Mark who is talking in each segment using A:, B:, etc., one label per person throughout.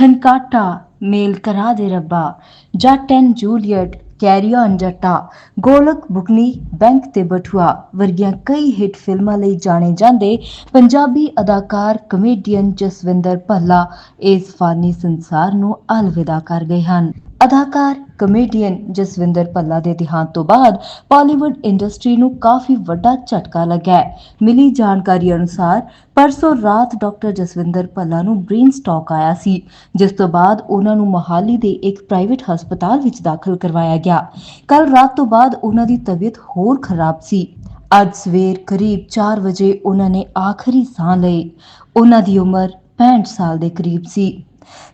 A: ਛਨਕਾਟਾ ਮੇਲ ਕਰਾ ਦੇ ਰੱਬਾ Jatt and Juliet carry on Jatta Golak Bugni bank ਤੇ ਬਠੂਆ ਵਰਗੀਆਂ ਕਈ ਹਿੱਟ ਫਿਲਮਾਂ ਲਈ ਜਾਣੇ ਜਾਂਦੇ ਪੰਜਾਬੀ ਅਦਾਕਾਰ ਕਮੇਡੀਅਨ ਜਸਵਿੰਦਰ ਭੱਲਾ ਇਸ ਫਾਨੀ ਸੰਸਾਰ ਨੂੰ ਅਲਵਿਦਾ ਕਰ ਗਏ ਹਨ। ਅਦਾਕਾਰ ਕਮੇਡੀਅਨ ਜਸਵਿੰਦਰ ਭੱਲਾ ਦੇ ਦੇਹਾਂਤ ਤੋਂ ਬਾਅਦ ਬਾਲੀਵੁੱਡ ਇੰਡਸਟਰੀ ਨੂੰ ਕਾਫੀ ਵੱਡਾ ਝਟਕਾ ਲੱਗਾ ਹੈ। ਮਿਲੀ ਜਾਣਕਾਰੀ ਅਨੁਸਾਰ ਪਰਸੋਂ ਰਾਤ ਡਾਕਟਰ ਜਸਵਿੰਦਰ ਭੱਲਾ ਨੂੰ ਬ੍ਰੇਨ ਸਟ੍ਰੋਕ ਆਇਆ ਸੀ, ਜਿਸ ਤੋਂ ਬਾਅਦ ਉਹਨਾਂ ਨੂੰ ਮੋਹਾਲੀ ਦੇ ਇੱਕ ਪ੍ਰਾਈਵੇਟ ਹਸਪਤਾਲ ਵਿੱਚ ਦਾਖਲ ਕਰਵਾਇਆ ਗਿਆ। ਕੱਲ ਰਾਤ ਤੋਂ ਬਾਅਦ ਉਹਨਾਂ ਦੀ ਤਬੀਅਤ ਹੋਰ ਖਰਾਬ ਸੀ। ਅੱਜ ਸਵੇਰ ਕਰੀਬ 4 ਵਜੇ ਉਹਨਾਂ ਨੇ ਆਖਰੀ ਸਾਹ ਲਈ। ਉਹਨਾਂ ਦੀ ਉਮਰ 65 ਸਾਲ ਦੇ ਕਰੀਬ ਸੀ।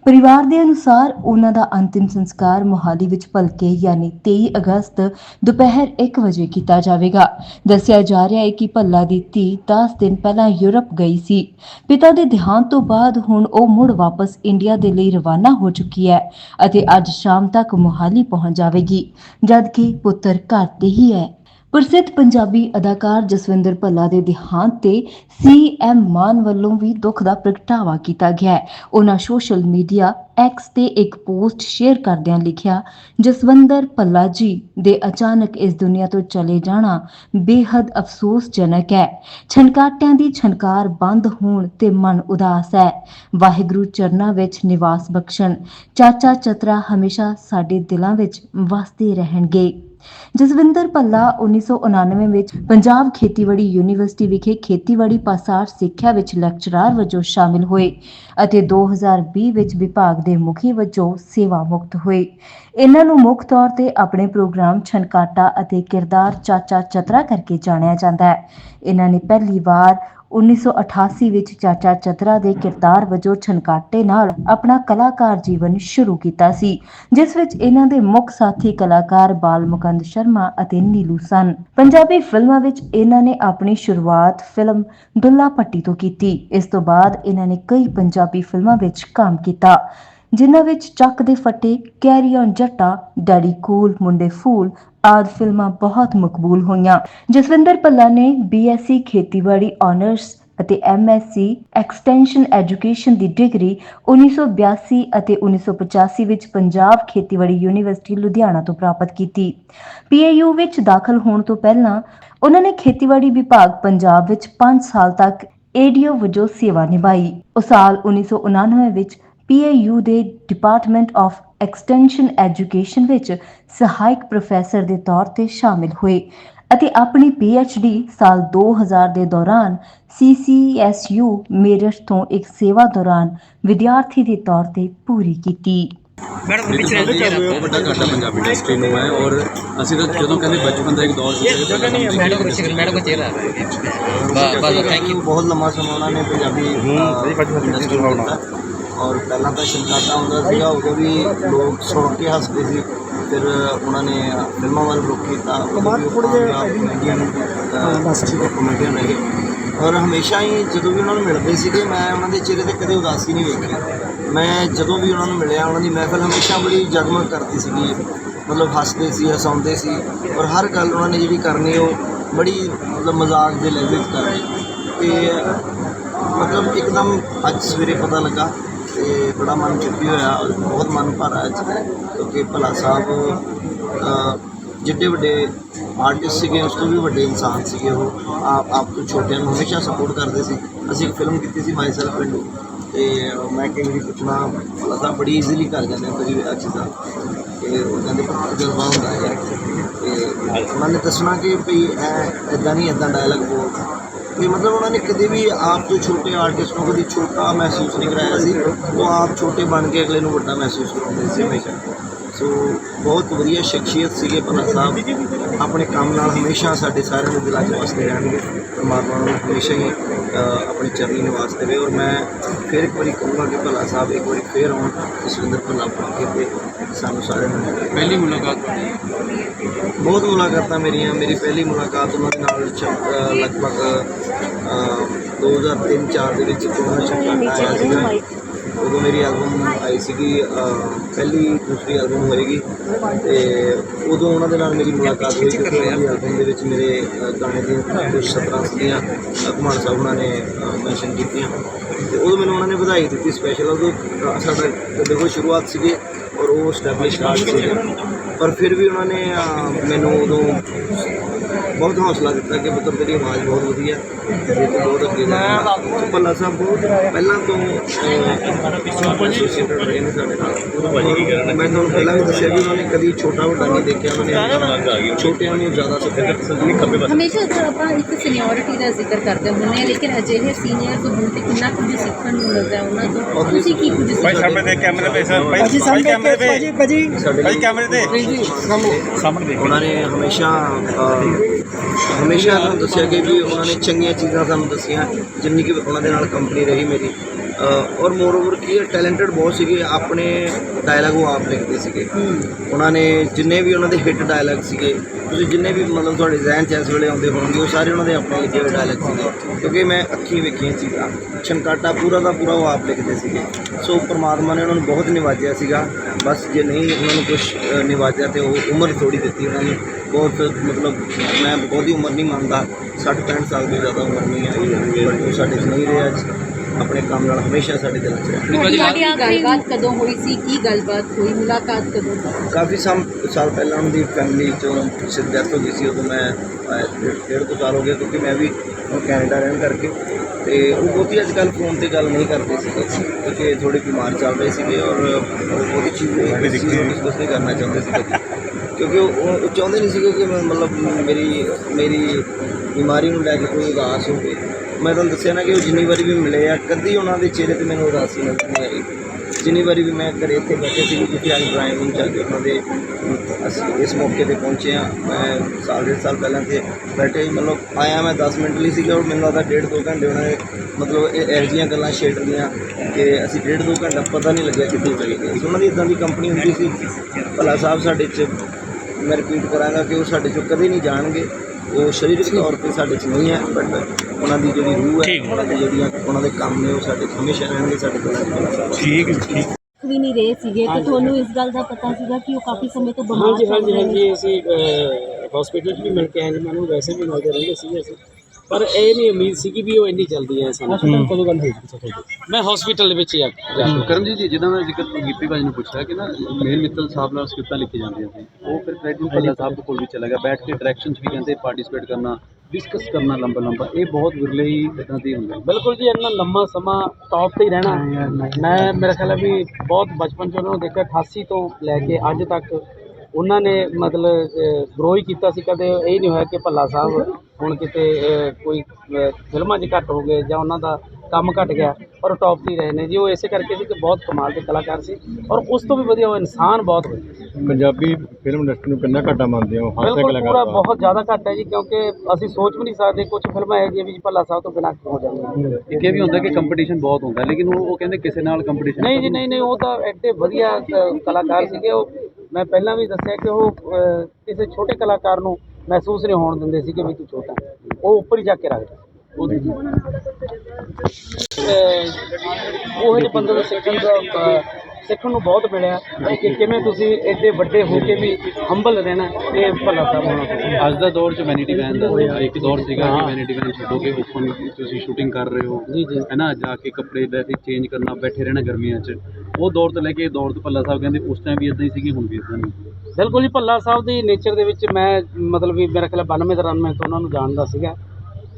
A: ਪਰਿਵਾਰ ਦੇ ਅਨੁਸਾਰ ਉਹਨਾਂ ਦਾ ਅੰਤਿਮ ਸੰਸਕਾਰ ਮੋਹਾਲੀ ਵਿੱਚ ਭਲਕੇ ਯਾਨੀ 23 ਅਗਸਤ ਦੁਪਹਿਰ 1 ਵਜੇ ਕੀਤਾ ਜਾਵੇਗਾ। ਦੱਸਿਆ ਜਾ ਰਿਹਾ ਹੈ ਕਿ ਭੱਲਾ ਦੀ ਧੀ 10 ਦਿਨ ਪਹਿਲਾਂ ਯੂਰਪ ਗਈ ਸੀ। ਪਿਤਾ ਦੇ ਦੇਹਾਂਤ ਤੋਂ ਬਾਅਦ ਹੁਣ ਉਹ ਮੁੜ ਵਾਪਸ ਇੰਡੀਆ ਦੇ ਲਈ ਰਵਾਨਾ ਹੋ ਚੁੱਕੀ ਹੈ ਅਤੇ ਅੱਜ ਸ਼ਾਮ ਤੱਕ ਮੋਹਾਲੀ ਪਹੁੰਚ ਜਾਵੇਗੀ, ਜਦਕਿ ਪੁੱਤਰ ਘਰ ਤੇ ਹੀ ਹੈ। ਪ੍ਰਸਿੱਧ ਪੰਜਾਬੀ ਅਦਾਕਾਰ ਜਸਵਿੰਦਰ ਭੱਲਾ ਦੇ ਦੇਹਾਂਤ ਤੇ ਸੀਐਮ ਮਾਨ ਵੱਲੋਂ ਵੀ ਦੁੱਖ ਦਾ ਪ੍ਰਗਟਾਵਾ ਕੀਤਾ ਗਿਆ ਹੈ। ਉਹਨਾਂ ਸੋਸ਼ਲ ਮੀਡੀਆ ਐਕਸ ਤੇ ਇੱਕ ਪੋਸਟ ਸ਼ੇਅਰ ਕਰਦਿਆਂ ਲਿਖਿਆ, ਜਸਵਿੰਦਰ ਭੱਲਾ ਜੀ ਦੇ ਅਚਾਨਕ ਇਸ ਦੁਨੀਆ ਤੋਂ ਚਲੇ ਜਾਣਾ ਬੇਹੱਦ ਅਫਸੋਸਜਨਕ ਹੈ। ਛਣਕਾਟਿਆਂ ਦੀ ਛਣਕਾਰ ਬੰਦ ਹੋਣ ਤੇ ਮਨ ਉਦਾਸ ਹੈ। ਵਾਹਿਗੁਰੂ ਚਰਨਾਂ ਵਿੱਚ ਨਿਵਾਸ ਬਖਸ਼ਣ। ਚਾਚਾ ਚਤਰਾ ਹਮੇਸ਼ਾ ਸਾਡੇ ਦਿਲਾਂ ਵਿੱਚ ਵਸਦੇ ਰਹਿਣਗੇ। ਜਸਵਿੰਦਰ ਭੱਲਾ 1999 ਵਿੱਚ ਪੰਜਾਬ ਖੇਤੀਬਾੜੀ ਯੂਨੀਵਰਸਿਟੀ ਵਿਖੇ ਖੇਤੀਬਾੜੀ ਪਾਸਾਰ ਸਿੱਖਿਆ ਵਿੱਚ ਲੈਕਚਰਾਰ ਵਜੋਂ ਸ਼ਾਮਿਲ ਹੋਏ ਅਤੇ 2020 ਵਿੱਚ ਵਿਭਾਗ ਦੇ ਮੁਖੀ ਵਜੋਂ ਸੇਵਾ ਮੁਕਤ ਹੋਏ। ਇਹਨਾਂ ਨੂੰ ਮੁੱਖ ਤੌਰ ਤੇ ਆਪਣੇ ਪ੍ਰੋਗਰਾਮ ਛਨਕਾਟਾ ਅਤੇ ਕਿਰਦਾਰ ਚਾਚਾ ਚਤਰਾ ਕਰਕੇ ਜਾਣਿਆ ਜਾਂਦਾ ਹੈ। ਇਹਨਾਂ ਨੇ ਪਹਿਲੀ ਵਾਰ 1988 ਵਿੱਚ ਚਾਚਾ ਚਤਰਾ ਦੇ ਕਿਰਦਾਰ ਵਜੋਂ ਛਨਕਾਟੇ ਨਾਲ ਆਪਣਾ ਕਲਾਕਾਰ ਜੀਵਨ ਸ਼ੁਰੂ ਕੀਤਾ ਸੀ, ਜਿਸ ਵਿੱਚ ਇਹਨਾਂ ਦੇ ਮੁੱਖ ਸਾਥੀ ਕਲਾਕਾਰ ਬਾਲ ਸ਼ਰਮਾ ਅਤੇ ਨੀਲੂ ਸਨ। ਪੰਜਾਬੀ ਫਿਲਮਾਂ ਵਿੱਚ ਇਹਨਾਂ ਨੇ ਆਪਣੀ ਸ਼ੁਰੂਆਤ ਫਿਲਮ ਦੁੱਲਾ ਭੱਟੀ ਤੋਂ ਕੀਤੀ। ਇਸ ਤੋਂ ਬਾਅਦ ਇਹਨਾਂ ਨੇ ਕਈ ਪੰਜਾਬੀ ਫਿਲਮਾਂ ਵਿੱਚ ਕੰਮ ਕੀਤਾ, ਜਿਨ੍ਹਾਂ ਵਿੱਚ Chak De Phatte carry on Jatta, daddy cool, Munde fool ਆਦਿ ਫਿਲਮਾਂ ਬਹੁਤ ਮਕਬੂਲ ਹੋਈਆਂ। ਜਸਵਿੰਦਰ ਭੱਲਾ ਨੇ ਬੀਐਸਸੀ ਖੇਤੀਬਾੜੀ ਆਨਰਸ ਅਤੇ ਐਮਐਸਸੀ ਐਕਸਟੈਂਸ਼ਨ ਐਜੂਕੇਸ਼ਨ ਦੀ ਡਿਗਰੀ 1982 ਅਤੇ 1985 ਵਿੱਚ ਪੰਜਾਬ ਖੇਤੀਬਾੜੀ ਯੂਨੀਵਰਸਿਟੀ ਲੁਧਿਆਣਾ ਤੋਂ ਪ੍ਰਾਪਤ ਕੀਤੀ। ਪੀਏਯੂ ਵਿੱਚ ਦਾਖਲ ਹੋਣ ਤੋਂ ਪਹਿਲਾਂ ਉਹਨਾਂ ਨੇ ਖੇਤੀਬਾੜੀ ਵਿਭਾਗ ਪੰਜਾਬ ਵਿੱਚ 5 ਸਾਲ ਤੱਕ ਏਡੀਓ ਵਜੋਂ ਸੇਵਾ ਨਿਭਾਈ। ਉਹ ਸਾਲ 1999 ਵਿੱਚ ਪੀਏਯੂ ਦੇ ਡਿਪਾਰਟਮੈਂਟ ਆਫ ਐਕਸਟੈਂਸ਼ਨ ਐਜੂਕੇਸ਼ਨ ਵਿੱਚ ਸਹਾਇਕ ਪ੍ਰੋਫੈਸਰ ਦੇ ਤੌਰ ਤੇ ਸ਼ਾਮਿਲ ਹੋਏ ਅਤੇ ਆਪਣੀ ਡੀ ਸਾਲ 2000 ਦੇ ਦੌਰਾਨ ਸੀਸੀਐਸਯੂ ਮੇਰਠ ਤੋਂ ਇੱਕ ਸੇਵਾ ਦੌਰਾਨ ਵਿਦਿਆਰਥੀ ਦੇ ਤੌਰ ਤੇ ਪੂਰੀ ਕੀਤੀ।
B: ਮੈਡਮ
C: ਜੀ ਬਹੁਤ ਵੱਡਾ ਘਾਟਾ ਪੰਜਾਬੀ ਇੰਡਸਟਰੀ ਨੂੰ ਹੈ ਔਰ ਅਸੀਂ ਤਾਂ ਜਦੋਂ ਕਹਿੰਦੇ ਬਚਪਨ ਦਾ ਇੱਕ ਦੌਰ ਸੀ
B: ਜਗ੍ਹਾ ਨਹੀਂ ਹੈ ਮੈਡਮ ਪਿੱਛੇ ਕਰ ਮੈਡਮ ਕੋ ਚਿਹਰਾ ਬਸ ਬਸ ਥੈਂਕ ਯੂ
D: ਬਹੁਤ ਲੰਮਾ ਸਮਾਂ ਉਹਨਾਂ ਨੇ ਪੰਜਾਬੀ ਇੰਡਸਟਰੀ ਨੂੰ ਔਰ ਪਹਿਲਾਂ ਤਾਂ ਸ਼ਿੰਕਾਟਾ ਹੁੰਦਾ ਸੀਗਾ ਉਦੋਂ ਵੀ ਲੋਕ ਸੁਣ ਕੇ ਹੱਸਦੇ ਸੀ। ਫਿਰ ਉਹਨਾਂ ਨੇ ਫਿਲਮਾਂ ਵੱਲ ਰੁਖ ਕੀਤਾ ਕਮੇਡੀਅਨ ਕਮੇਡੀਅਨ ਰਹੇ। ਔਰ ਹਮੇਸ਼ਾ ਹੀ ਜਦੋਂ ਵੀ ਉਹਨਾਂ ਨੂੰ ਮਿਲਦੇ ਸੀਗੇ ਮੈਂ ਉਹਨਾਂ ਦੇ ਚਿਹਰੇ ਤੇ ਕਦੇ ਉਦਾਸੀ ਨਹੀਂ ਵੇਖੀ। ਮੈਂ ਜਦੋਂ ਵੀ ਉਹਨਾਂ ਨੂੰ ਮਿਲਿਆ ਉਹਨਾਂ ਦੀ ਮਹਿਫਲ ਹਮੇਸ਼ਾ ਬੜੀ ਜਗਮਗ ਕਰਦੀ ਸੀਗੀ। ਮਤਲਬ ਹੱਸਦੇ ਸੀ ਹਸਾਉਂਦੇ ਸੀ। ਔਰ ਹਰ ਗੱਲ ਉਹਨਾਂ ਨੇ ਜਿਹੜੀ ਕਰਨੀ ਉਹ ਬੜੀ ਮਤਲਬ ਮਜ਼ਾਕ ਦੇ ਲੈਵਲ 'ਚ ਕਰਨੀ। ਤੇ ਮਤਲਬ ਇੱਕਦਮ ਅੱਜ ਸਵੇਰੇ ਪਤਾ ਲੱਗਾ ਤੇ ਬੜਾ ਮਨ ਦੁਖੀ ਹੋਇਆ ਬਹੁਤ ਮਨ ਭਰਾ ਅੱਜ ਕਿਉਂਕਿ ਭਲਾ ਸਾਹਿਬ ਅ, ਜਿੱਡੇ ਵੱਡੇ ਆਰਟਿਸਟ ਸੀਗੇ ਉਸ ਤੋਂ ਵੀ ਵੱਡੇ ਇਨਸਾਨ ਸੀਗੇ ਉਹ। ਆਪ ਆਪ ਤੋਂ ਛੋਟਿਆਂ ਨੂੰ ਹਮੇਸ਼ਾ ਸਪੋਰਟ ਕਰਦੇ ਸੀ। ਅਸੀਂ ਇੱਕ ਫਿਲਮ ਕੀਤੀ ਸੀ ਮਾਈ ਸੈਲਫ ਪਿੰਡੂ ਤੇ ਮੈਂ ਕਈ ਵਾਰੀ ਪੁੱਛਣਾ ਭਲਾ ਸਾਹਿਬ ਬੜੀ ਈਜ਼ੀਲੀ ਕਰ ਜਾਂਦੇ ਆ ਕਈ ਅੱਜ ਦਾ ਤੇ ਉਹ ਕਹਿੰਦੇ ਪਰ ਤਜਰਬਾ ਹੁੰਦਾ ਹੈ। ਤੇ ਉਹਨਾਂ ਨੇ ਦੱਸਣਾ ਕਿ ਭਈ ਐ ਇਦਾਂ ਨਹੀਂ ਇਦਾਂ ਡਾਇਲੌਗ ਬੋਲ ਤੇ ਮਤਲਬ ਉਹਨਾਂ ਨੇ ਕਦੇ ਵੀ ਆਪ ਤੋਂ ਛੋਟੇ ਆਰਟਿਸਟ ਨੂੰ ਕਦੀ ਛੋਟਾ ਮਹਿਸੂਸ ਨਹੀਂ ਕਰਾਇਆ ਸੀ, ਉਹ ਆਪ ਛੋਟੇ ਬਣ ਕੇ ਅਗਲੇ ਨੂੰ ਵੱਡਾ ਮਹਿਸੂਸ ਕਰਾਉਂਦੇ ਸੀ ਹਮੇਸ਼ਾ। ਸੋ ਬਹੁਤ ਵਧੀਆ ਸ਼ਖਸੀਅਤ ਸੀਗੇ ਭੱਲਾ ਸਾਹਿਬ। ਆਪਣੇ ਕੰਮ ਨਾਲ ਹਮੇਸ਼ਾ ਸਾਡੇ ਸਾਰਿਆਂ ਦੇ ਦਿਲਾਂ 'ਚ ਵਸਦੇ ਰਹਿਣਗੇ। ਪਰਮਾਤਮਾ ਨੂੰ ਹਮੇਸ਼ਾ ਹੀ ਆਪਣੇ ਚਰਨੀ ਨਿਵਾਸ ਦੇਵੇ ਔਰ ਮੈਂ ਫਿਰ ਇੱਕ ਵਾਰੀ ਕਹੂੰਗਾ ਕਿ ਭੱਲਾ ਸਾਹਿਬ ਇੱਕ ਵਾਰੀ ਫੇਰ ਆਉਣ ਜਸਵਿੰਦਰ ਭੱਲਾ ਬਣ ਕੇ ਤੇ ਸਾਨੂੰ ਸਾਰਿਆਂ ਨੂੰ ਮਿਲੇ।
C: ਪਹਿਲੀ ਮੁਲਾਕਾਤ
D: ਬਹੁਤ ਮੁਲਾਕਾਤਾਂ ਮੇਰੀਆਂ। ਮੇਰੀ ਪਹਿਲੀ ਮੁਲਾਕਾਤ ਉਹਨਾਂ ਦੇ ਨਾਲ ਲਗਭਗ 2003-4 ਦੇ ਵਿੱਚ ਕੋਰੋਨਾ ਚੱਕਰ ਆਇਆ ਸੀਗਾ। ਉਦੋਂ ਮੇਰੀ ਐਲਬਮ ਆਈ ਸੀਗੀ ਪਹਿਲੀ ਦੂਸਰੀ ਐਲਬਮ ਹੋਏਗੀ। ਤੇ ਉਦੋਂ ਉਹਨਾਂ ਦੇ ਨਾਲ ਮੇਰੀ ਮੁਲਾਕਾਤ ਹੋਈ ਕਿਉਂਕਿ ਉਹਨਾਂ ਦੀ ਐਲਬਮ ਦੇ ਵਿੱਚ ਮੇਰੇ ਗਾਣੇ ਦੀਆਂ ਕੁਝ ਸਤਰਾਂ ਸੀਗੀਆਂ ਅਹ, ਸਾਹਿਬ ਉਹਨਾਂ ਨੇ ਮੈਂਸ਼ਨ ਕੀਤੀਆਂ। ਤੇ ਉਦੋਂ ਮੈਨੂੰ ਉਹਨਾਂ ਨੇ ਵਧਾਈ ਦਿੱਤੀ ਸਪੈਸ਼ਲ ਉਦੋਂ ਸਾਡਾ ਦੇਖੋ ਸ਼ੁਰੂਆਤ ਸੀਗੀ ਔਰ ਉਹ ਸਟੈਬਲਿਸ਼ ਸਟਾਰਟ ਸੀਗੇ। ਪਰ ਫਿਰ ਵੀ ਉਹਨਾਂ ਨੇ ਮੈਨੂੰ ਉਦੋਂ ਬਹੁਤ ਹੌਸਲਾ ਦਿੱਤਾ ਕਿ ਪੁੱਤਰ ਤੇਰੀ ਆਵਾਜ਼ ਬਹੁਤ ਵਧੀਆ ਤੇ ਤੂੰ ਬਹੁਤ ਅੱਗੇ ਜਾਏਗਾ ਭੱਲਾ ਸਾਹਿਬ ਬਹੁਤ ਪਹਿਲਾਂ ਤੋਂ ਐਸੋਸੀਏਟਡ ਰਹੇ ਨੇ ਸਾਡੇ ਨਾਲ। ਮੈਂ ਤੁਹਾਨੂੰ ਪਹਿਲਾਂ ਵੀ ਦੱਸਿਆ ਵੀ ਉਹਨਾਂ ਨੇ ਕਦੀ ਛੋਟਾ ਵੱਡਾ ਨਹੀਂ ਦੇਖਿਆ ਉਹਨਾਂ ਨੇ ਛੋਟਿਆਂ ਨੂੰ ਜ਼ਿਆਦਾ ਸਪੋਰਟ ਕੀਤਾ
E: ਹਮੇਸ਼ਾ ਜਦੋਂ ਆਪਾਂ ਇੱਕ ਸੀਨੀਅਰਿਟੀ ਦਾ ਜ਼ਿਕਰ ਕਰਦੇ ਹੁੰਦੇ ਹਾਂ ਲੇਕਿਨ ਅਜਿਹੇ ਸੀਨੀਅਰ ਤੋਂ ਹੁਣ ਤੇ ਕਿੰਨਾ ਕੁਝ ਸਿੱਖਣ ਨੂੰ ਮਿਲਦਾ ਹੈ ਉਹਨਾਂ ਤੋਂ ਤੁਸੀਂ ਕੀ ਕੁਝ
F: ਭਾਈ
E: ਸਿੱਖਦੇ
F: ਸਾਹਮਣੇ ਦੇ ਕੈਮਰੇ ਤੇ ਸਰ। ਭਾਈ ਭਾਈ ਕੈਮਰੇ ਤੇ।
D: ਸਾਡੇ
F: ਭਾਈ
D: ਲਈ
F: ਕੈਮਰੇ ਤੇ। ਸਾਹਮਣੇ। ਦੇਖ
D: ਉਹਨਾਂ ਨੇ ਹਮੇਸ਼ਾ ਅਹ, ਹਮੇਸ਼ਾ ਸਾਨੂੰ ਦੱਸਿਆ ਕਿ ਵੀ ਉਹਨਾਂ ਨੇ ਚੰਗੀਆਂ ਚੀਜ਼ਾਂ ਸਾਨੂੰ ਦੱਸੀਆਂ, ਜਿੰਨੀ ਕਿ ਉਹਨਾਂ ਦੇ ਨਾਲ ਕੰਪਨੀ ਰਹੀ ਮੇਰੀ। ਔਰ ਮੋਰਓਵਰ ਕੀ ਹੈ ਟੈਲੈਂਟਡ ਬਹੁਤ ਸੀਗੇ ਆਪਣੇ ਡਾਇਲੌਗ ਉਹ ਆਪ ਲਿਖਦੇ ਸੀਗੇ। ਉਹਨਾਂ ਨੇ ਜਿੰਨੇ ਵੀ ਉਹਨਾਂ ਦੇ ਹਿੱਟ ਡਾਇਲੌਗ ਸੀਗੇ ਤੁਸੀਂ ਜਿੰਨੇ ਵੀ ਮਤਲਬ ਤੁਹਾਡੇ ਜ਼ਿਹਨ 'ਚ ਇਸ ਵੇਲੇ ਆਉਂਦੇ ਹੋਣਗੇ ਉਹ ਸਾਰੇ ਉਹਨਾਂ ਦੇ ਆਪਣੇ ਲਿਖੇ ਹੋਏ ਡਾਇਲੌਗ ਸੀਗੇ। ਕਿਉਂਕਿ ਮੈਂ ਅੱਖੀਂ ਵੇਖੀਆਂ ਚੀਜ਼ਾਂ ਛਨਕਾਟਾ ਪੂਰਾ ਦਾ ਪੂਰਾ ਉਹ ਆਪ ਲਿਖਦੇ ਸੀਗੇ। ਸੋ ਪ੍ਰਮਾਤਮਾ ਨੇ ਉਹਨਾਂ ਨੂੰ ਬਹੁਤ ਨਿਵਾਜਿਆ ਸੀਗਾ। ਬਸ ਜੇ ਨਹੀਂ ਉਹਨਾਂ ਨੂੰ ਕੁਝ ਨਿਵਾਜਿਆ ਤੇ ਉਹ ਉਮਰ ਥੋੜੀ ਦਿੱਤੀ ਉਹਨਾਂ ਨੇ। ਬਹੁਤ ਮਤਲਬ ਮੈਂ ਬਹੁਤੀ ਉਮਰ ਨਹੀਂ ਮੰਨਦਾ। 60 65 ਸਾਲ ਤੋਂ ਜ਼ਿਆਦਾ ਉਮਰ ਨਹੀਂ ਹੈ ਬਟ ਉਹ ਸਾਡੇ ਨਹੀਂ ਰਿਹਾ ਅੱਜ। ਆਪਣੇ ਕੰਮ ਨਾਲ ਹਮੇਸ਼ਾ ਸਾਡੇ ਦਿਲਾਂ 'ਚ ਰਿਹਾ।
E: ਤੁਹਾਡੀ ਗੱਲਬਾਤ ਕਦੋਂ ਹੋਈ ਸੀ? ਕੀ ਗੱਲਬਾਤ ਹੋਈ? ਮੁਲਾਕਾਤ ਕਦੋਂ?
D: ਕਾਫੀ ਸਮ ਸਾਲ ਪਹਿਲਾਂ ਉਹਨਾਂ ਦੀ ਫੈਮਿਲੀ ਚੋਂ ਸਿਰ ਡੈਥ ਹੋ ਗਈ ਸੀ ਉਦੋਂ ਮੈਂ ਡੇਢ ਕੁ ਸਾਲ ਹੋ ਗਏ ਕਿਉਂਕਿ ਮੈਂ ਵੀ ਕੈਨੇਡਾ ਰਹਿਣ ਕਰਕੇ। ਤੇ ਉਹ ਬਹੁਤੀ ਅੱਜ ਕੱਲ੍ਹ ਫੋਨ ਤੇ ਗੱਲ ਨਹੀਂ ਕਰਦੇ ਸੀਗੇ ਕਿਉਂਕਿ ਥੋੜੇ ਬਿਮਾਰ ਚੱਲ ਰਹੇ ਸੀਗੇ ਔਰ ਬਹੁਤੀ ਚੀਜ਼ ਡਿਸਕਸ ਨਹੀਂ ਕਰਨਾ ਚਾਹੁੰਦੇ ਸੀਗੇ ਕਿਉਂਕਿ ਉਹ ਉਹ- ਉਹ ਚਾਹੁੰਦੇ ਨਹੀਂ ਸੀਗੇ ਕਿ ਮੈਂ ਮਤਲਬ ਮੇਰੀ ਮੇਰੀ ਬਿਮਾਰੀ ਨੂੰ ਲੈ ਕੇ ਕੋਈ ਉਦਾਸ ਹੋਵੇ। ਮੈਂ ਤੁਹਾਨੂੰ ਦੱਸਿਆ ਨਾ ਕਿ ਉਹ ਜਿੰਨੀ ਵਾਰੀ ਵੀ ਮਿਲੇ ਆ, ਕਦੀ ਉਹਨਾਂ ਦੇ ਚਿਹਰੇ ਤੇ ਮੈਨੂੰ ਉਦਾਸੀ ਨਜ਼ਰ ਨਹੀਂ ਆਈ ਜਿੰਨੀ ਵਾਰੀ ਵੀ ਮੈਂ ਘਰੇ ਇੱਥੇ ਬੈਠੇ ਸੀ ਜਿੱਥੇ ਅੱਜ ਡਰਾਇੰਗ ਰੂਮ ਜਾ ਕੇ ਉਹਨਾਂ ਦੇ ਅਸੀਂ ਇਸ ਮੌਕੇ ਤੇ ਪਹੁੰਚੇ ਆ ਮੈਂ ਸਾਲ, ਡੇਢ ਸਾਲ ਪਹਿਲਾਂ ਤੇ ਬੈਠੇ ਹੀ ਮਤਲਬ ਆਇਆ ਮੈਂ 10 ਮਿੰਟ ਲਈ ਸੀਗਾ, ਔਰ ਮੈਨੂੰ ਲੱਗਦਾ ਡੇਢ ਦੋ ਘੰਟੇ ਉਹਨਾਂ ਨੇ, ਮਤਲਬ ਇਹ ਇਹੋ ਜਿਹੀਆਂ ਗੱਲਾਂ ਛੇੜ ਲੀਆਂ ਕਿ ਅਸੀਂ ਡੇਢ ਦੋ ਘੰਟਾ ਪਤਾ ਨਹੀਂ ਲੱਗਿਆ ਕਿੱਥੇ ਚਲੇ ਗਏ ਉਹਨਾਂ ਦੀ ਇਦਾਂ ਦੀ ਕੰਪਨੀ ਹੁੰਦੀ ਸੀ, ਭਲਾ ਸਾਹਿਬ ਸਾਡੇ 'ਚ, ਮੈਂ ਰਿਪੀਟ ਕਰਾਂਗਾ ਕਿ ਉਹ ਸਾਡੇ 'ਚੋਂ ਕਦੇ ਨਹੀਂ ਜਾਣਗੇ। ਉਹ ਸਰੀਰਕ ਤੌਰ ਤੇ ਸਾਡੇ 'ਚ ਨਹੀਂ ਹੈ ਬਟ ਉਹਨਾਂ ਦੀ ਜਿਹੜੀ ਰੂਹ ਹੈ ਉਹਨਾਂ ਦੀ ਜਿਹੜੀਆਂ ਉਹਨਾਂ ਦੇ ਕੰਮ ਨੇ ਉਹ ਸਾਡੇ ਹਮੇਸ਼ਾ ਰਹਿਣਗੇ ਸਾਡੇ ਕੋਲ
F: ਠੀਕ ਠੀਕ।
G: ਵੀ ਨਹੀਂ ਰਹੇ ਸੀਗੇ ਤੇ ਤੁਹਾਨੂੰ ਇਸ ਗੱਲ ਦਾ ਪਤਾ ਸੀਗਾ ਕਿ ਉਹ ਕਾਫੀ ਸਮੇਂ ਤੋਂ ਬਿਮਾਰ
H: ਹਾਂਜੀ
G: ਚੱਲ
H: ਹਾਂਜੀ
G: ਰਹੇ ਨੇ
H: ਹਾਂਜੀ ਅਸੀਂ ਹਸਪੀਟਲ 'ਚ ਵੀ ਮਿਲ ਕੇ ਆਏ ਜੀ ਮੈਨੂੰ ਵੈਸੇ ਵੀ ਮਿਲਦੇ ਰਹਿੰਦੇ ਸੀਗੇ ਅਸੀਂ। ਪਰ ਇਹ ਨਹੀਂ ਉਮੀਦ ਸੀ ਕਿ ਵੀ ਉਹ ਇੰਨੀ ਜਲਦੀ ਹੈ ਸਾਨੂੰ। ਕਦੋਂ ਗੱਲ ਹੋਈ? ਸੀ ਮੈਂ ਹਸਪੀਟਲ ਦੇ ਵਿੱਚ ਹੀ ਆ ਜਾ ਕੇ।
C: ਕਰਮਜੀਤ ਜੀ ਜਿੱਦਾਂ ਮੈਂ ਜ਼ਿਕਰ ਗਿੱਪੀ ਭਾਜੀ ਨੂੰ ਪੁੱਛਿਆ ਕਿ ਨਾ ਮੇਲ ਮਿੱਤਲ ਸਾਹਿਬ ਨਾਲ ਸਕ੍ਰਿਪਟਾਂ ਲਿਖੀ ਜਾਂਦੀਆਂ ਸੀ। ਉਹ ਫਿਰ ਪ੍ਰੈਜ਼ੀਡੈਂਟ ਭੱਲਾ ਸਾਹਿਬ ਦੇ ਕੋਲ ਵੀ ਚਲਾ ਗਿਆ ਬੈਠ ਕੇ ਡਾਇਰੈਕਸ਼ਨ 'ਚ ਵੀ ਕਹਿੰਦੇ ਪਾਰਟਿਸਿਪੇਟ ਕਰਨਾ ਡਿਸਕਸ ਕਰਨਾ ਲੰਬਾ ਲੰਬਾ ਇਹ ਬਹੁਤ ਵਿਰਲੇ ਹੀ ਇਦਾਂ ਦੀ ਹੁੰਦਾ
H: ਬਿਲਕੁਲ ਜੀ ਇੰਨਾ ਲੰਮਾ ਸਮਾਂ ਟੌਪ ਤੇ ਹੀ ਰਹਿਣਾ। ਮੈਂ ਮੇਰਾ ਖਿਆਲ ਹੈ ਵੀ ਬਹੁਤ ਬਚਪਨ 'ਚ ਉਹਨਾਂ ਨੂੰ ਦੇਖਿਆ 88 ਤੋਂ ਲੈ ਕੇ ਅੱਜ ਤੱਕ ਉਹਨਾਂ ਨੇ ਮਤਲਬ ਗਰੋ ਹੀ ਕੀਤਾ ਸੀ ਕਦੇ ਇਹ ਨਹੀਂ ਹੋਇਆ ਕਿ ਭੱਲਾ ਸਾਹਿਬ ਹੁਣ ਕਿਤੇ ਕੋਈ ਫਿਲਮਾਂ 'ਚ ਘੱਟ ਹੋ ਗਏ ਜਾਂ ਉਹਨਾਂ ਦਾ ਕੰਮ ਘਟ ਗਿਆ ਪਰ ਟੌਪ ਤੇ ਹੀ ਰਹੇ ਨੇ। ਜੀ ਉਹ ਇਸੇ ਕਰਕੇ ਸੀ ਕਿ ਬਹੁਤ ਕਮਾਲ ਦੇ ਕਲਾਕਾਰ ਸੀ ਔਰ ਉਸ ਤੋਂ ਵੀ ਵਧੀਆ ਉਹ ਇਨਸਾਨ ਬਹੁਤ।
F: ਪੰਜਾਬੀ ਫਿਲਮ ਇੰਡਸਟਰੀ ਨੂੰ ਕਿੰਨਾ ਘਾਟਾ ਮੰਨਦੇ ਹੋ?
H: ਬਿਲਕੁਲ ਪੂਰਾ ਬਹੁਤ ਜ਼ਿਆਦਾ ਘੱਟ ਹੈ ਜੀ ਕਿਉਂਕਿ ਅਸੀਂ ਸੋਚ ਵੀ ਨਹੀਂ ਸਕਦੇ ਕੁਝ ਫਿਲਮਾਂ ਇਹੋ ਜਿਹੀਆਂ ਵੀ ਭੱਲਾ ਸਾਹਿਬ ਤੋਂ ਬਿਨਾਂ ਹੋ ਜਾਂਦੀਆਂ
C: ਇੱਕ ਇਹ ਵੀ ਹੁੰਦਾ ਕਿ ਕੰਪੀਟੀਸ਼ਨ ਬਹੁਤ ਹੁੰਦਾ ਲੇਕਿਨ ਉਹ ਕਹਿੰਦੇ ਕਿਸੇ ਨਾਲ ਕੰਪੀਟੀਸ਼ਨ
H: ਨਹੀਂ ਜੀ ਨਹੀਂ ਨਹੀਂ ਉਹ ਤਾਂ ਐਡੇ ਵਧੀਆ ਕਲਾਕਾਰ ਸੀਗੇ ਉਹ ਮੈਂ ਪਹਿਲਾਂ ਵੀ ਦੱਸਿਆ ਕਿ ਉਹ ਕਿਸੇ ਛੋਟੇ ਕਲਾਕਾਰ ਨੂੰ ਮਹਿਸੂਸ ਨਹੀਂ ਹੋਣ ਦਿੰਦੇ ਸੀ ਕਿ ਵੀ ਤੂੰ ਛੋਟਾ। ਉਹ ਉੱਪਰ ਹੀ ਜਾ ਕੇ ਰੱਖਦਾ ਉਹਦੀ ਉਹ ਜਿਹੇ ਬੰਦੇ ਨੂੰ ਸਿੱਖਣ ਦਾ ਸਿੱਖਣ ਨੂੰ ਬਹੁਤ ਮਿਲਿਆ ਕਿ ਕਿਵੇਂ ਤੁਸੀਂ ਐਡੇ ਵੱਡੇ ਹੋ ਕੇ ਵੀ ਹੰਬਲ ਰਹਿਣਾ ਇਹ ਭੱਲਾ ਸਾਹਿਬ ਹੋਣਾ
C: ਅੱਜ ਦਾ ਦੌਰ 'ਚ ਵੈਨਿਟੀ ਵੈਨ ਦਾ ਇੱਕ ਦੌਰ ਸੀਗਾ ਕਿ ਵੈਨਿਟੀ ਵੈਨ ਛੱਡੋਗੇ ਓਪਨ ਤੁਸੀਂ ਸ਼ੂਟਿੰਗ ਕਰ ਰਹੇ ਹੋ।
H: ਜੀ ਜੀ।
C: ਹੈ ਨਾ ਜਾ ਕੇ ਕੱਪੜੇ ਵੈਸੇ ਚੇਂਜ ਕਰਨਾ ਬੈਠੇ ਰਹਿਣਾ ਗਰਮੀਆਂ 'ਚ। ਉਹ ਦੌਰ ਤੋਂ ਲੈ ਕੇ ਦੌਰ ਤੋਂ ਭੱਲਾ ਸਾਹਿਬ ਕਹਿੰਦੇ ਉਸ ਟਾਈਮ ਵੀ ਇਦਾਂ ਹੀ ਸੀਗੀ ਹੁਣ ਵੀ ਇਦਾਂ ਹੀ।
H: ਬਿਲਕੁਲ ਜੀ ਭੱਲਾ ਸਾਹਿਬ ਦੀ ਨੇਚਰ ਦੇ ਵਿੱਚ ਮੈਂ ਮਤਲਬ ਵੀ ਮੇਰਾ ਖਿਆਲ ਹੈ 92 93 ਤੋਂ ਉਹਨਾਂ ਨੂੰ ਜਾਣਦਾ ਸੀਗਾ।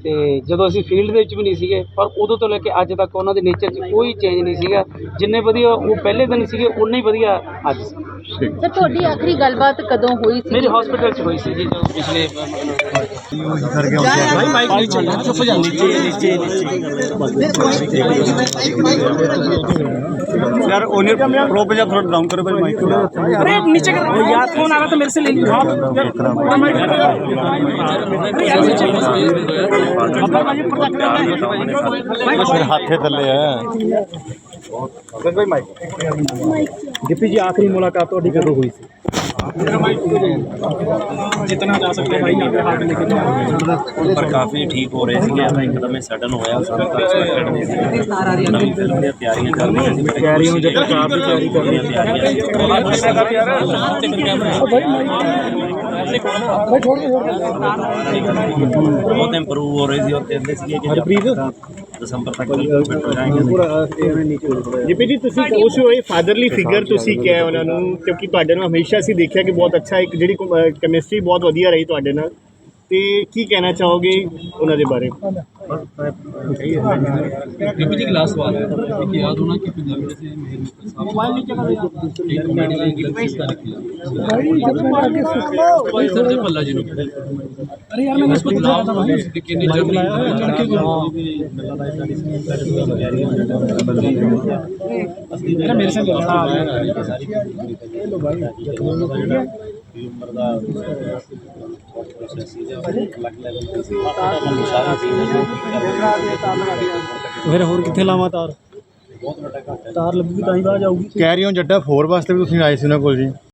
H: ਤੇ ਜਦੋਂ ਅਸੀਂ ਫੀਲਡ ਦੇ ਵਿੱਚ ਵੀ ਨਹੀਂ ਸੀਗੇ ਪਰ ਉਦੋਂ ਤੋਂ ਲੈ ਕੇ ਅੱਜ ਤੱਕ ਉਹਨਾਂ ਦੇ ਨੇਚਰ 'ਚ ਕੋਈ ਚੇਂਜ ਨਹੀਂ ਸੀਗਾ। ਜਿੰਨੇ ਵਧੀਆ ਉਹ ਪਹਿਲੇ ਦਿਨ ਸੀਗੇ ਉਨੇ ਹੀ ਵਧੀਆ ਅੱਜ ਸੀ।
E: ਤੇ ਤੁਹਾਡੀ ਆਖਰੀ ਗੱਲਬਾਤ ਕਦੋਂ ਹੋਈ ਸੀ?
H: ਮੇਰੀ ਹਸਪੀਟਲ 'ਚ ਹੋਈ ਸੀ ਜੀ ਜਦੋਂ ਪਿਛਲੇ
F: यार ओनर प्रो पे थोड़ा डाउन करो भाई माइक
H: अरे नीचे कर यार फ़ोन आ रहा था मेरे से ले लो।
F: हाँ। हाथे तले है। अगर भाई माइक माइक डीपी जी आखिरी मुलाकात तो और डिगर हुई थी ਗਿੱਪੀ ਜੀ ਆਖਰੀ ਮੁਲਾਕਾਤ ਤੁਹਾਡੀ ਕਦੋਂ ਹੋਈ ਸੀ
I: ਪਰ ਕਾਫੀ ਠੀਕ ਹੋ ਰਹੇ ਸੀਗੇ ਤਾਂ ਇੱਕਦਮ ਹੀ ਸਡਨ ਹੋਇਆ ਸਾਨੂੰ ਤਾਂ ਐਕਸਪੈਕਟਡ ਨਹੀਂ ਸੀ ਨਵੀਂ ਫਿਲਮ ਦੀਆਂ ਤਿਆਰੀਆਂ ਚੱਲ ਰਹੀਆਂ ਸੀ ਤਿਆਰੀਆਂ ਜਦੋਂ ਆਪ ਵੀ ਤਿਆਰੀ ਕਰ ਰਹੀਆਂ ਬਹੁਤ ਇੰਪਰੂਵ ਹੋ ਰਹੀ ਸੀ ਔਰ ਕਹਿੰਦੇ ਸੀਗੇ ਕਿ ਹਰਪ੍ਰੀਤ? ਦਸੰਬਰ ਤੱਕ ਕੰਪਲੀਟ ਹੋ ਜਾਏਗਾ
F: ਜਿਪੀ ਜੀ ਤੁਸੀਂ ਉਸ ਹੋਏ ਫਾਦਰਲੀ ਫਿਗਰ ਤੁਸੀਂ ਕਿਹਾ ਉਹਨਾਂ ਨੂੰ ਕਿਉਂਕਿ ਤੁਹਾਡੇ ਨਾਲ ਹਮੇਸ਼ਾ ਅਸੀਂ ਦੇਖਿਆ ਕਿ ਬਹੁਤ ਅੱਛਾ ਇੱਕ ਜਿਹੜੀ ਕੈਮਿਸਟਰੀ ਬਹੁਤ ਵਧੀਆ ਰਹੀ ਤੁਹਾਡੇ ਨਾਲ। ਤੇ ਕੀ ਕਹਿਣਾ ਚਾਹੋਗੇ ਉਹਨਾਂ ਦੇ ਬਾਰੇ?
C: ਗਿੱਪੀ ਜੀ ਲਾਸਟ ਸਵਾਲ ਹੈ ਇੱਕ ਯਾਦ ਹੋਣਾ ਕਿ ਪੰਜਾਬੀ ਦੇ ਸੇ ਮੇਰ ਮਿੱਤਲ ਸਾਹਿਬ ਮੋਬਾਈਲ ਨੀਚੇ ਕਰ ਇੱਕ ਕਮੇਡੀ ਦਾ ਗਿੱਪੀ ਦਾ ਭਾਈ ਸਰ ਦੇ ਪੱਲਾ ਜੀ ਨੂੰ ਅਰੇ ਯਾਰ ਮੈਂ इसको नाम कि किन्नी जर्नी चढ़ के मेरा मेरे से
I: ਉਮਰ ਦਾ ਪ੍ਰੋਸੈਸ ਸੀ ਜਾਂ ਅਲੱਗ ਲੈਵਲ ਤੇ ਸੀ ਸਾਰਾ ਸੀ
F: ਫਿਰ ਹੋਰ ਕਿੱਥੇ ਲਾਵਾਂ ਤਾਰ?
I: ਬਹੁਤ ਵੱਡਾ ਘਾਟਾ ਹੈ
F: ਤਾਰ ਲੱਗੂਗੀ ਤਾਂ ਹੀ ਬਾਹਰ ਜਾਊਗੀ ਕੈਰੀ ਜੱਟਾ 4 ਵਾਸਤੇ ਵੀ ਤੁਸੀਂ ਆਏ ਸੀ ਉਹਨਾਂ ਕੋਲ ਜੀ।